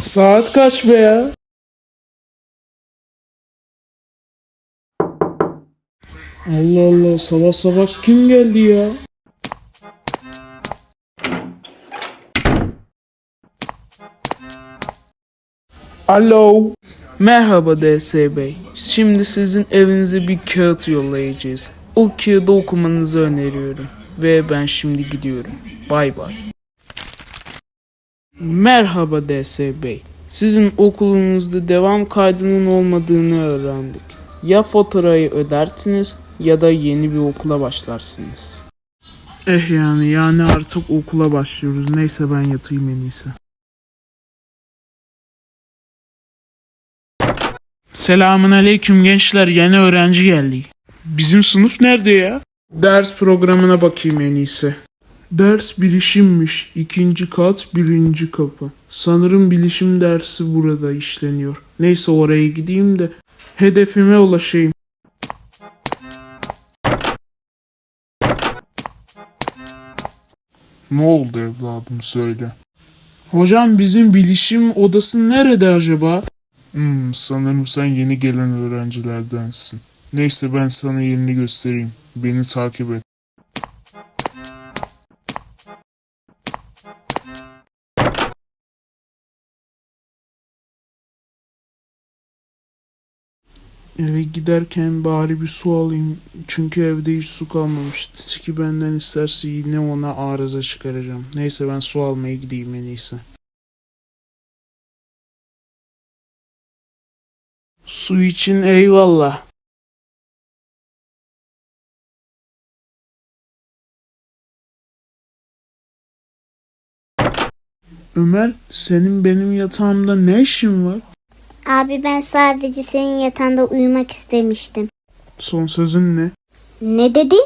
Saat kaç be ya? Allah Allah sabah sabah kim geldi ya? Alo. Merhaba DS Bey. Şimdi sizin evinize bir kağıt yollayacağız. O kağıdı okumanızı öneriyorum. Ve ben şimdi gidiyorum. Bay bay. Merhaba DS Bey. Sizin okulunuzda devam kaydının olmadığını öğrendik. Ya faturayı ödersiniz ya da yeni bir okula başlarsınız. Eh yani yani artık okula başlıyoruz. Neyse ben yatayım en iyisi. Selamun aleyküm gençler yeni öğrenci geldi. Bizim sınıf nerede ya? Ders programına bakayım en iyisi. Ders bilişimmiş. İkinci kat birinci kapı. Sanırım bilişim dersi burada işleniyor. Neyse oraya gideyim de hedefime ulaşayım. Ne oldu evladım söyle. Hocam bizim bilişim odası nerede acaba? Hmm, sanırım sen yeni gelen öğrencilerdensin. Neyse ben sana yerini göstereyim. Beni takip et. Eve giderken bari bir su alayım. Çünkü evde hiç su kalmamış. Tiki benden isterse yine ona arıza çıkaracağım. Neyse ben su almaya gideyim en iyisi. Su için eyvallah. Ömer, senin benim yatağımda ne işin var? Abi ben sadece senin yatağında uyumak istemiştim. Son sözün ne? Ne dedin?